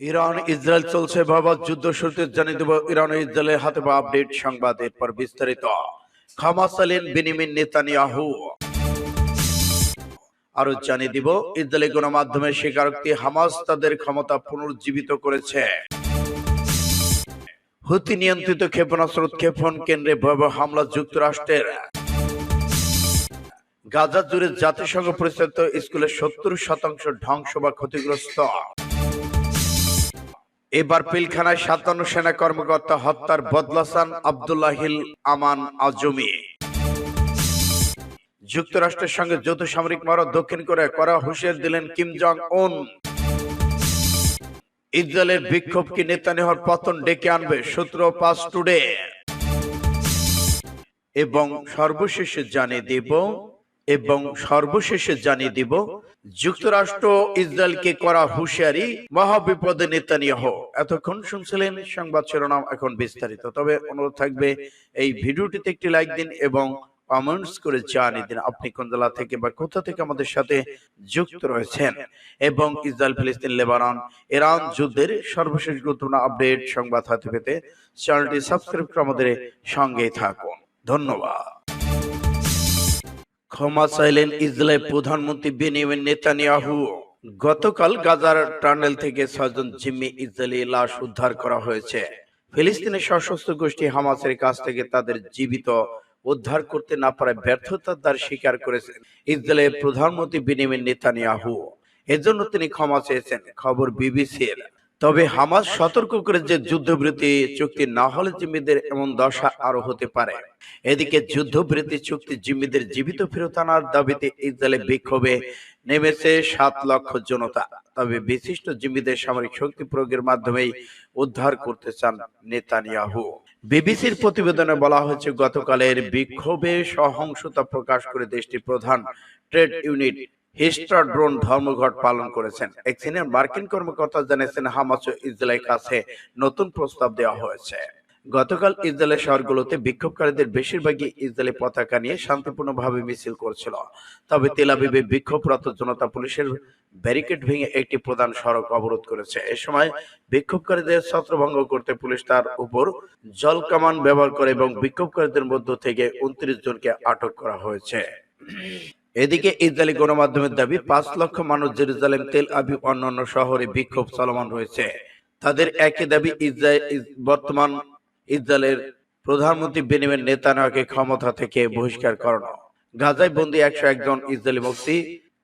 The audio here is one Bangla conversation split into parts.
ইরান ইসরায়েল চলছে ভয়াবহ যুদ্ধ শুরুতে জানিয়ে দেব ইরান ও ইসরায়েলের হাতে পাওয়া আপডেট সংবাদ এরপর বিস্তারিত। খামাস আলীন বিনিমিন নেতানিয়াহু। আরও জানিয়ে দিব ইসরায়েলি গণমাধ্যমের স্বীকারোক্তি হামাস তাদের ক্ষমতা পুনরুজ্জীবিত করেছে। হুতি নিয়ন্ত্রিত ক্ষেপণাস্ত্র উৎক্ষেপণ কেন্দ্রে ভয়াবহ হামলা যুক্তরাষ্ট্রের। গাজা জুড়ে জাতিসংঘ পরিচালিত স্কুলের সত্তর শতাংশ ধ্বংস বা ক্ষতিগ্রস্ত। এবার পিলখানায় সাতান্ন সেনা কর্মকর্তা হত্যার বদলাসান আবদুল্লাহিল আমান আজমি। যুক্তরাষ্ট্রের সঙ্গে যৌথ সামরিক মহড়া দক্ষিণ কোরিয়া করা হুঁশিয়ার দিলেন কিম জং উন ইসরায়েলের বিক্ষোভ কি নেতানিয়াহুর পতন ডেকে আনবে সূত্র পাস টুডে। এবং সর্বশেষে জানিয়ে দেব এবং সর্বশেষে জানিয়ে দিব যুক্তরাষ্ট্র ইসরায়েলকে করা হুঁশিয়ারি মহাবিপদে নেতানিয়াহ। এতক্ষণ শুনছিলেন সংবাদ শিরোনাম এখন বিস্তারিত। তবে অনুরোধ থাকবে এই ভিডিওটিতে একটি লাইক দিন এবং কমেন্টস করে জানিয়ে দিন আপনি কোন জেলা থেকে বা কোথা থেকে আমাদের সাথে যুক্ত রয়েছেন। এবং ইসরায়েল ফিলিস্তিন লেবানন ইরান যুদ্ধের সর্বশেষ গুরুত্বপূর্ণ আপডেট সংবাদ হাতে পেতে চ্যানেলটি সাবস্ক্রাইব করে আমাদের সঙ্গেই থাকুন। ধন্যবাদ। ক্ষমা চাইলেন ইসরায়েল প্রধানমন্ত্রী বেনিয়ামিন নেতানিয়াহু। গতকাল গাজার টানেল থেকে ছয়জন জিম্মি ইসরায়েলি লাশ উদ্ধার করা হয়েছে। ফিলিস্তিনের সশস্ত্র গোষ্ঠী হামাসের কাছ থেকে তাদের জীবিত উদ্ধার করতে না পারায় ব্যর্থতার দ্বার স্বীকার করেছেন ইসরায়েলের প্রধানমন্ত্রী বেনিয়ামিন নেতানিয়াহু। এজন্য তিনি ক্ষমা চেয়েছেন। খবর বিবিসির। তবে হামাস সতর্ক করে যে যুদ্ধবিরতি চুক্তি না হলে জিম্মিদের এমন দশা আরও হতে পারে। এদিকে যুদ্ধবৃত্তি চুক্তি জিম্মিদের জীবিত ফেরত আনার দাবিতে ইসরায়েলে বিক্ষোভে নেমেছে সাত লক্ষ জনতা। তবে বিশিষ্ট জিম্মিদের সামরিক শক্তি প্রয়োগের মাধ্যমেই উদ্ধার করতে চান নেতানিয়াহু। বিবিসির প্রতিবেদনে বলা হয়েছে, গতকালের বিক্ষোভে সহিংসতা প্রকাশ করে দেশটির প্রধান ট্রেড ইউনিট হিস্টাড্রোন ধর্মঘট পালন করেছেন। এক সিনিয়র মার্কিন কর্মকর্তা জানিয়েছেন, হামাস ও ইসরায়েলের কাছে নতুন প্রস্তাব দেওয়া হয়েছে। গতকাল ইসরায়েলের শহরগুলোতে বিক্ষোভকারীদের বেশিরভাগই ইসরায়েলি পতাকা নিয়ে শান্তিপূর্ণভাবে মিছিল করছিল। তবে তেলাবিবে বিক্ষোভরত জনতা পুলিশের ব্যারিকেড ভেঙে একটি প্রধান সড়ক অবরোধ করেছে। এ সময় বিক্ষোভকারীদের ছত্রভঙ্গ করতে পুলিশ তার উপর জল কামান ব্যবহার করে এবং বিক্ষোভকারীদের মধ্য থেকে উনত্রিশ জনকে আটক করা হয়েছে। এদিকে ইসরায়েলি গণমাধ্যমের দাবি, পাঁচ লক্ষ মানুষ জেরুজালেম, তেল আবিব, অন্যান্য শহরে বিক্ষোভ চলমান রয়েছে। তাদের একই দাবি ইসরায়েল বর্তমান ইসরায়েলের প্রধানমন্ত্রী বেনিমিন নেতানিয়াহুকে ক্ষমতা থেকে বহিষ্কার করানো। গাজায় বন্দী একশো একজন ইসরায়েলি মুক্তি,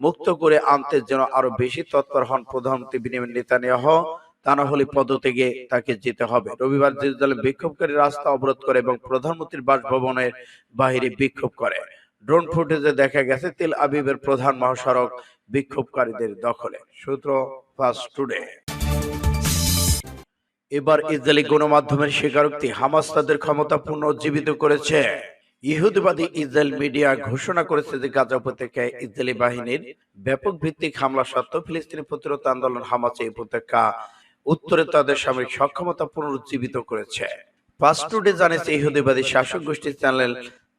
মুক্ত করে আনতে যেন আরও বেশি তৎপর হন প্রধানমন্ত্রী বেনিমিন নেতানিয়াহু, তা না হলে পদত্যাগে তাকে যেতে হবে। রবিবার জেরুজালেম বিক্ষোভকারী রাস্তা অবরোধ করে এবং প্রধানমন্ত্রীর বাসভবনের বাহিরে বিক্ষোভ করে। ড্রোন ফুটেজে দেখা গেছে তেল আবিবের প্রধান মহাসড়ক বিক্ষোভকারীদের দখলে। সূত্র ফাস্ট টুডে। এবার ইসরায়েলি গণমাধ্যমের স্বীকারোক্তি, হামাস তাদের ক্ষমতা পুনর্জীবিত করেছে। ইহুদিবাদী ইসরায়েল মিডিয়া ঘোষণা করেছে যে গাজা উপত্যকায় ইসরায়েলি বাহিনীর ব্যাপক ভিত্তিক হামলা সত্ত্বেও ফিলিস্তিনি প্রতিরোধ আন্দোলন হামাস এই উপত্যকা উত্তরে তাদের সামরিক সক্ষমতা পুনরুজ্জীবিত করেছে। ফাস্ট টুডে জানিয়েছে ইহুদিবাদী শাসক গোষ্ঠীর চ্যানেল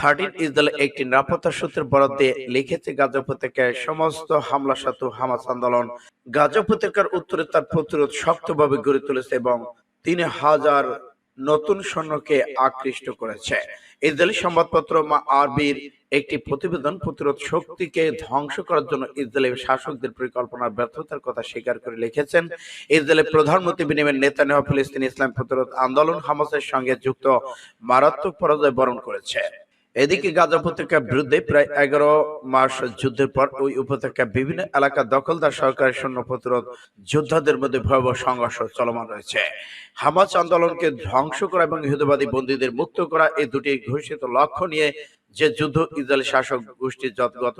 থার্টিন ইসরায়েল একটি নিরাপত্তা সূত্রের বরাদ দিয়ে লিখেছে গাজা উপত্যকায় সমস্ত হামলা সত্ত্বেও হামাস আন্দোলন। গাজা উপত্যকার উত্তরে তার প্রতিরোধ শক্তভাবে গড়ে তুলেছে এবং তিন হাজার নতুন সৈন্যকে আকৃষ্ট করেছে। ইসরায়েলি সংবাদপত্র মা আরবির একটি প্রতিবেদন প্রতিরোধ শক্তিকে ধ্বংস করার জন্য ইসরায়েলি শাসকদের পরিকল্পনার ব্যর্থতার কথা স্বীকার করে লিখেছেন। ইসরায়েলের প্রধানমন্ত্রী বিনিময় নেতানিয়াহু ফিলিস্তিনি ইসলাম প্রতিরোধ আন্দোলন হামাসের সঙ্গে যুক্ত মারাত্মক পরাজয় বরণ করেছে। এদিকে গাজা উপত্যকার বিরুদ্ধে প্রায় এগারো মাস যুদ্ধের পর ওই উপত্যকা বিভিন্ন এলাকা দখলদার সরকারের সৈন্য প্রতিরোধ যোদ্ধাদের মধ্যে ভয়াবহ সংঘর্ষ চলমান রয়েছে। হামাস আন্দোলনকে ধ্বংস করা এবং ইহুদিবাদী বন্দীদের মুক্ত করা এই দুটি ঘোষিত লক্ষ্য নিয়ে যে যুদ্ধ ইসরায়েলি শাসক গোষ্ঠী যত গত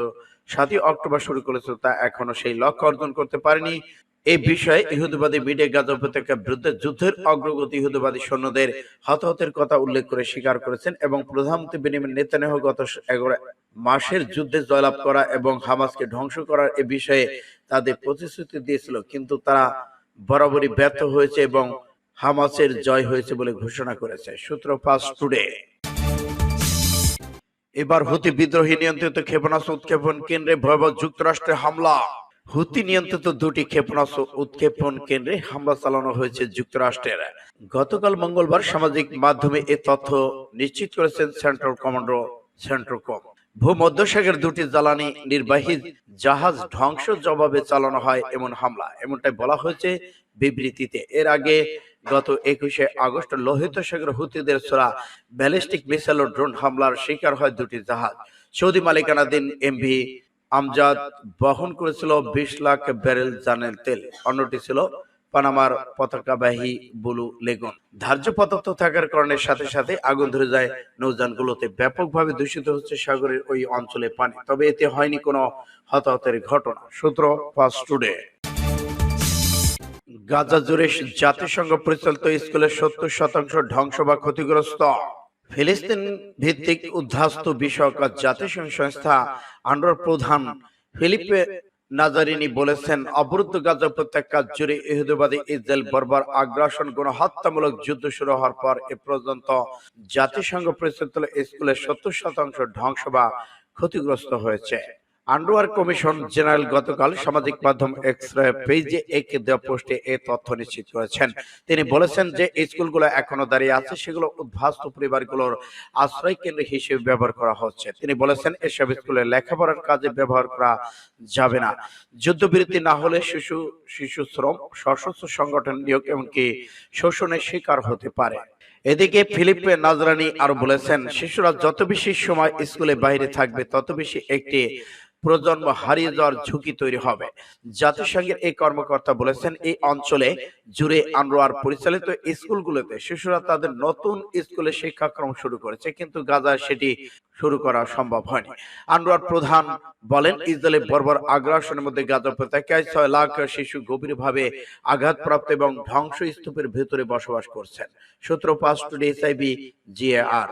সাতই অক্টোবর শুরু করেছিল তা এখনও সেই লক্ষ্য অর্জন করতে পারেনি। এই বিষয়ে ইহুদিবাদী মিডিয়া গাজা উপত্যকার বিরুদ্ধে যুদ্ধের অগ্রগতি ইহুদিবাদী সৈন্যদের হতাহতের কথা উল্লেখ করে স্বীকার করেছেন এবং প্রধানমন্ত্রী বেনিমিন নেতানিয়াহু গত এগারো মাসের যুদ্ধে জয়লাভ করা এবং হামাসকে ধ্বংস করার এ বিষয়ে তাদের প্রতিশ্রুতি দিয়েছিল। কিন্তু তারা বরাবরই ব্যর্থ হয়েছে এবং হামাসের জয় হয়েছে বলে ঘোষণা করেছে। সূত্র ফাস্ট টুডে এবার হুতি বিদ্রোহী নিয়ন্ত্রিত ক্ষেপণাস্ত্র উৎক্ষেপণ কেন্দ্রে ভয়াবহ যুক্তরাষ্ট্রের হামলা। হুতি নিয়ন্ত্রিত দুটি ক্ষেপণাস্ত্র উৎক্ষেপণ কেন্দ্রে হামলা চালানো হয়েছে যুক্তরাষ্ট্রের। গতকাল মঙ্গলবার সামাজিক মাধ্যমে এ তথ্য নিশ্চিত করেছেন সেন্ট্রাল কমান্ডো সেন্ট্রোকম। ভূমধ্যসাগর দুটি জ্বালানি নির্বাহী জাহাজ ধ্বংস জবাবে চালানো হয় এমন হামলা, এমনটাই বলা হয়েছে বিবৃতিতে। এর আগে গত একুশে আগস্ট লোহিত সাগর হুতিদের ছোড়া ব্যালিস্টিক মিসাইল ও ড্রোন হামলার শিকার হয় দুটি জাহাজ। সৌদি মালিকানাধীন এমভি আমজাদ বহন করেছিল বিশ লাখ ব্যারেল জানেল তেল। অন্যটি ছিল পানামার পতাকাবাহী বুলু লেগুন। ধার্য পদার্থ থাকার কারণে সাথে সাথে আগুন ধরে যায় নৌযানগুলোতে। ব্যাপকভাবে দূষিত হচ্ছে সাগরের ওই অঞ্চলে পানি। তবে এতে হয়নি কোনো হতাহতের ঘটনা। সূত্র ফার্স্ট টুডে। গাজা জুড়ে জাতিসংঘ পরিচালিত স্কুলের সত্তর শতাংশ ধ্বংস বা ক্ষতিগ্রস্ত। ফিলিস্তিন ভিত্তিক উদ্ধাস্ত বিষয়ক জাতিসংঘ সংস্থা আন্ডার প্রধান ফিলিপে নাজারিনি বলেছেন, অবরুদ্ধ গাজা উপত্যকা জুড়ে ইহুদিবাদী ইসরায়েল বর্বর আগ্রাসন, গণহত্যামূলক যুদ্ধ শুরু হওয়ার পর এ পর্যন্ত জাতিসংঘ পরিচালিত স্কুলের সত্তর শতাংশ ধ্বংস বা ক্ষতিগ্রস্ত হয়েছে। আন্ডার কমিশন জেনারেল গতকাল সামাজিক মাধ্যম এক্স পেজে এক দেওয়া পোস্টে এ তথ্য নিশ্চিত করেছেন। তিনি বলেছেন যে, স্কুলগুলো এখনও দাঁড়িয়ে আছে, সেগুলো উদ্ভাস্ত পরিবারগুলোর আশ্রয় কেন্দ্র হিসেবে ব্যবহার করা হচ্ছে। তিনি বলেছেন, এসব স্কুলে লেখাপড়ার কাজে ব্যবহার করা যাবে না। যুদ্ধবিরতি না হলে শিশু শিশু শ্রম, সশস্ত্র সংগঠন নিয়োগ এমনকি শোষণের শিকার হতে পারে। এদিকে ফিলিপে নাজরানি আরও বলেছেন, শিশুরা যত বেশি সময় স্কুলে বাইরে থাকবে, তত বেশি একটি প্রজন্ম হারিয়ে যাওয়ার ঝুঁকি তৈরি হবে। জাতিসংঘের এই কর্মকর্তা বলেছেন, এই অঞ্চলে জুড়ে আনোয়ার পরিচালিত স্কুলগুলোতে শিশুরা তাদের নতুন স্কুলে শিক্ষাক্রম শুরু করেছে, কিন্তু গাজায় সেটি শুরু করা সম্ভব হয়নি। আনোয়ার প্রধান বলেন, ইসরায়েলের বর্বর আগ্রাসনের মধ্যে গাজা উপত্যকায় ছয় লাখ শিশু গভীরভাবে আঘাতপ্রাপ্ত এবং ধ্বংস স্তূপের ভেতরে বসবাস করছেন। সূত্র পাঁচ টুডে এসআইবি জিএআর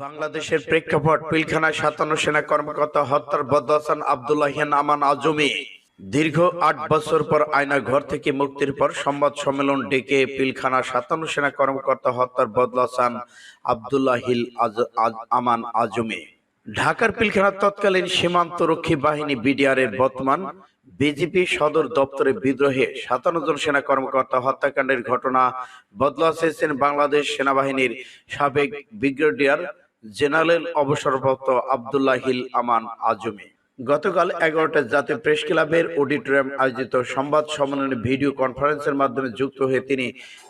বাংলাদেশের প্রেক্ষাপট পিলখানায় সাতান্ন সেনা কর্মকর্তা হত্যার বদাসান আবদুল্লাহিয়ান আমান আজমি। দীর্ঘ আট বছর পর আয়না ঘর থেকে মুক্তির পর সংবাদ সম্মেলন ডেকে পিলখানা সাতান্ন সেনা কর্মকর্তা হত্যার বদলাসান আবদুল্লাহিল আমান আজমি। ঢাকার পিলখানার তৎকালীন সীমান্ত রক্ষী বাহিনী বিডিআর এর বর্তমান বিজেপি সদর দপ্তরে বিদ্রোহে সাতান্ন জন সেনা কর্মকর্তা হত্যাকাণ্ডের ঘটনা বদলা বাংলাদেশ সেনাবাহিনীর সাবেক ব্রিগেডিয়ার জেনারেল অবসরপ্রাপ্ত আবদুল্লাহিল আমান আজমি। গতকাল এগারোটা জাতীয় প্রেস ক্লাবের অডিটোরিয়াম আয়োজিত সংবাদ সম্মেলনে ভিডিও কনফারেন্সের মাধ্যমে যুক্ত হয়ে তিনি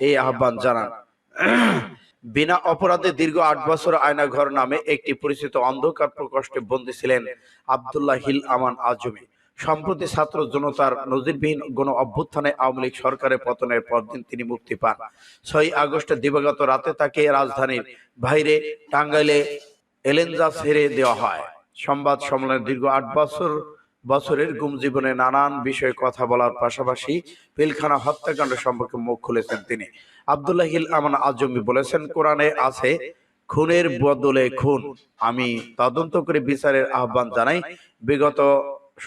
এই আহ্বান জানান। বিনা অপরাধে দীর্ঘ আট বছর আয়নাঘর নামে একটি পরিচিত অন্ধকার প্রকোষ্ঠে বন্দী ছিলেন আবদুল্লাহ হিল আমান আজমি। সম্প্রতি ছাত্র জনতার নজিরবিহীন গণ অভ্যুত্থানে আওয়ামী লীগ সরকারের পতনের পরদিন তিনি মুক্তি পান। ছয় আগস্টে দিবাগত রাতে তাকে রাজধানীর বাইরে টাঙ্গাইলে এলেঞ্জা ছেড়ে দেওয়া হয়। সংবাদ সম্মেলনে দীর্ঘ আট বছর, বছরের গুম জীবনে নানান বিষয়ে কথা বলার পাশাপাশি পিলখানা হত্যাকাণ্ড সম্পর্কে মুখ খুলেছেন তিনি। আব্দুল্লাহ হিল আমান আজমি বলেছেন, কোরআনে আছে, খুনের বদলে খুন। আমি তদন্ত করে বিচারের আহ্বান জানাই। বিগত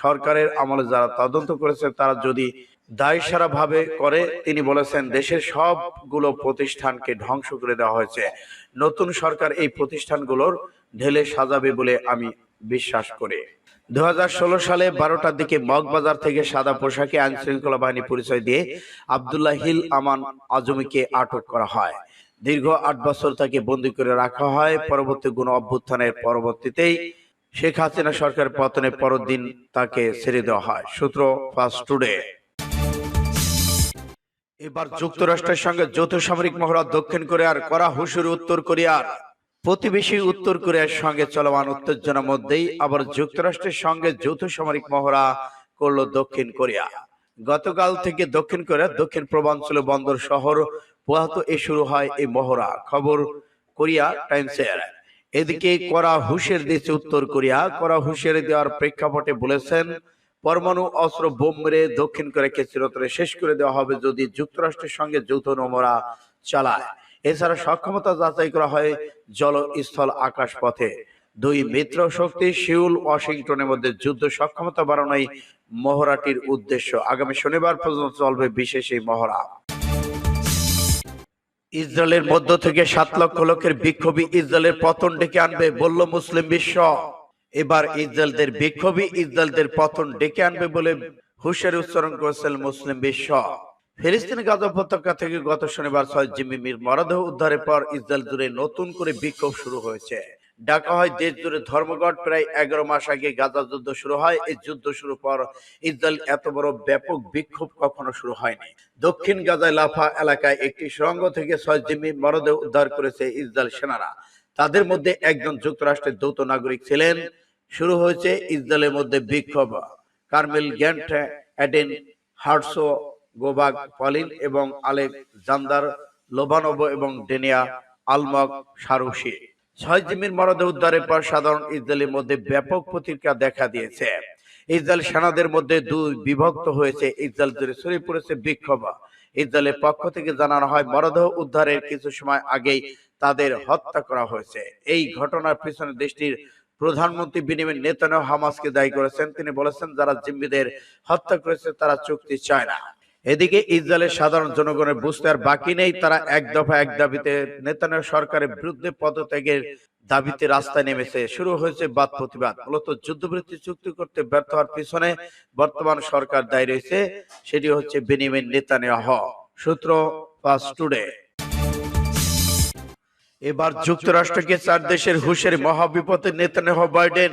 সরকারের আমলে যারা তদন্ত করেছে, তারা যদি দায়সারা ভাবে করে, তিনি বলেছেন দেশের সবগুলো প্রতিষ্ঠানকে ধ্বংস করে দেওয়া হয়েছে। নতুন সরকার এই প্রতিষ্ঠানগুলোর ঢেলে সাজাবে বলে আমি বিশ্বাস করি। দু হাজার ষোলো সালে বারোটার দিকে মগবাজার থেকে সাদা পোশাকে আইন শৃঙ্খলা বাহিনী পরিচয় দিয়ে আবদুল্লাহ হিল আমান আজমিকে আটক করা হয়। দীর্ঘ আট বছর তাকে বন্দী করে রাখা হয়। পরবর্তী গুণ অভ্যুত্থানের পরবর্তীতেই শেখ হাসিনা সরকার পতনের পরের দিন তাকে ছেড়ে দেওয়া হয়। সূত্র ফার্স্ট টুডে। এবার যুক্তরাষ্ট্রের সঙ্গে যৌথ সামরিক মহড়া দক্ষিণ কোরিয়ার করা হুশুর উত্তর কোরিয়ার। প্রতিবেশী উত্তর কোরিয়ার সঙ্গে চলমান উত্তেজনার মধ্যেই আবার যুক্তরাষ্ট্রের সঙ্গে যৌথ সামরিক মহড়া করল দক্ষিণ কোরিয়া। গতকাল থেকে দক্ষিণ কোরিয়া দক্ষিণ পূর্বাঞ্চলে বন্দর শহর পোহাতো এ শুরু হয় এই মহড়া। খবর কোরিয়া টাইমসের। এদিকে করা হুশের দিয়েছে উত্তর কোরিয়া করা হুশের দেওয়ার প্রেক্ষাপটে বলেছেন পরমাণু অস্ত্র বোম মেরে দক্ষিণ কোরিয়াকে চিরতরে শেষ করে দেওয়া হবে যদি যুক্তরাষ্ট্রের সঙ্গে যৌথ নমরা চালায়। এছাড়া সক্ষমতা যাচাই করা হয় জল স্থল আকাশ পথে দুই মিত্র শক্তি সিউল ওয়াশিংটনের মধ্যে যুদ্ধ সক্ষমতা বাড়ানোই মহড়াটির উদ্দেশ্য। আগামী শনিবার পর্যন্ত চলবে বিশেষ এই মহড়া। ইসরায়েলের মধ্য থেকে সাত লক্ষ লোকের বিক্ষোভী ইসরায়েলের পতন ডেকে আনবে বলল মুসলিম বিশ্ব। এবার ইসরায়েলদের বিক্ষোভী ইসরায়েলদের পতন ডেকে আনবে বলে হুশের উচ্চারণ করেছেন মুসলিম বিশ্ব। ফিলিস্তিন গাজা উপত্যকা থেকে গত শনিবার ছয় জিম্মির মরদেহ উদ্ধারের পর ইসরায়েল জুড়ে নতুন করে বিক্ষোভ শুরু হয়েছে। ডাকা হয় দেশ জুড়ে ধর্মঘট। প্রায় এগারো মাস আগে গাজা যুদ্ধ শুরু হয়। এই যুদ্ধ শুরু পর ইসরায়েল এত বড় ব্যাপক বিক্ষোভ কখনো শুরু হয়নি। দক্ষিণ গাজায় লাফা এলাকায় একটি সুড়ঙ্গ থেকে ছয় জিম্মি মরদেহ উদ্ধার করেছে ইসরায়েল সেনারা। তাদের মধ্যে একজন যুক্তরাষ্ট্রের দৌত নাগরিক ছিলেন। শুরু হয়েছে ইসরায়েলের মধ্যে বিক্ষোভ। Carmel Gat, Eden Hersh Goldberg Polin এবং আলেক জান্দার লোবানব এবং ডেনিয়া আলমক সারুসি ছয় জিম্মির মরদেহ উদ্ধারের পর সাধারণ ইসরায়েলের মধ্যে ব্যাপক প্রতিক্রিয়া দেখা দিয়েছে। ইসরায়েল সেনাদের মধ্যে দুই বিভক্ত হয়েছে। ইসরায়েল জুড়ে ছড়িয়ে পড়েছে বিক্ষোভ। ইসরায়েলের পক্ষ থেকে জানানো হয়, মরদেহ উদ্ধারের কিছু সময় আগেই তাদের হত্যা করা হয়েছে। এই ঘটনার পিছনে দেশটির প্রধানমন্ত্রী বিনিময় নেতানিয়াহু হামাসকে দায়ী করেছেন। তিনি বলেছেন, যারা জিম্মিদের হত্যা করেছে, তারা চুক্তি চায় না। এদিকে ইসরায়েলের সাধারণ জনগণের বুঝতে আর বাকি নেই, তারা এক দফা এক দাবিতে নেতানের সরকারের বিরুদ্ধে পদত্যাগের দাবিতে রাস্তায় নেমেছে। শুরু হয়েছে বাদ প্রতিবাদ। মূলত যুদ্ধবৃত্তি চুক্তি করতে ব্যর্থ হওয়ার পিছনে বর্তমান সরকার দায়ী রয়েছে, সেটি হচ্ছে বেনিমিন হ সূত্র ফার্স্ট টুডে। এবার যুক্তরাষ্ট্রকে চার দেশের হুশের মহাবিপদে নেতানেহ বাইডেন।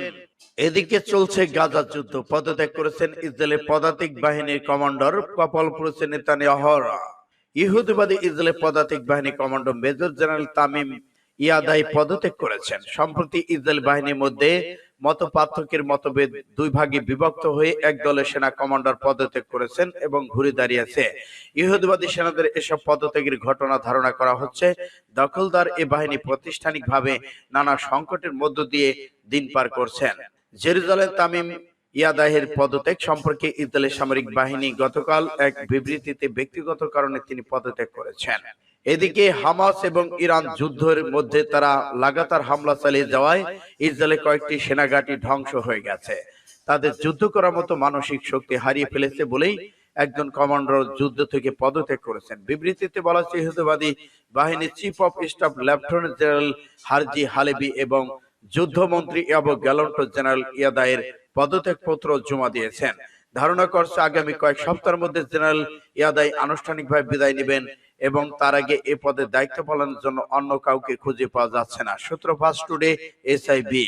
এদিকে চলছে গাজা যুদ্ধ। পদত্যাগ করেছেন ইসরায়েলের পদাতিক বাহিনীর কমান্ডার কপাল করেছে নেতা নেওয়া ইহুদিবাদী ইসরায়েলের পদাতিক বাহিনী commander major general Tamir Yadai পদত্যাগ করেছেন। সম্প্রতি ইসরায়েল বাহিনীর মধ্যে মত পার্থক্যের মতভেদ দুই ভাগে বিভক্ত হয়ে এক দলের সেনা কমান্ডার পদত্যাগ করেছেন এবং ঘুরে দাঁড়িয়েছে। ইহুদিবাদী সেনাদের এসব পদত্যাগের ঘটনা ধারণা করা হচ্ছে দখলদার এ বাহিনী প্রাতিষ্ঠানিকভাবে নানা সংকটের মধ্য দিয়ে দিন পার করছেন। জেরুজালেম তামিম ইয়াদাহের পদত্যাগ সম্পর্কে ইসরায়েলের সামরিক বাহিনী গতকাল এক বিবৃতিতে ব্যক্তিগত কারণে তিনি পদত্যাগ করেছেন। এদিকে হামাস এবং ইরান যুদ্ধের মধ্যে তারা লাগাতার হামলা চালিয়ে যাওয়ায় ইসরায়েলের কয়েকটি সেনাঘাঁটি ধ্বংস হয়ে গেছে। তাদের যুদ্ধ করার মতো মানসিক শক্তি হারিয়ে ফেলেছে বলেই একজন কমান্ডার যুদ্ধ থেকে পদত্যাগ করেছেন। বিবৃতিতে বলা হচ্ছে ইহুদিবাদী বাহিনীর chief of staff lieutenant general Herzi Halevi এবং যুদ্ধমন্ত্রী এবং গ্যালন্ট জেনারেল ইয়াদায়ের পদত্যাগ পত্র জমা দিয়েছেন। ধারণা করছে, আগামী কয়েক সপ্তাহের মধ্যে জেনারেল ইয়াদাই আনুষ্ঠানিকভাবে বিদায় নেবেন এবং তার আগে এ পদে দায়িত্ব পালনের জন্য অন্য কাউকে খুঁজে পাওয়া যাচ্ছে না। সূত্র ফার্স্ট টুডে এসআইবি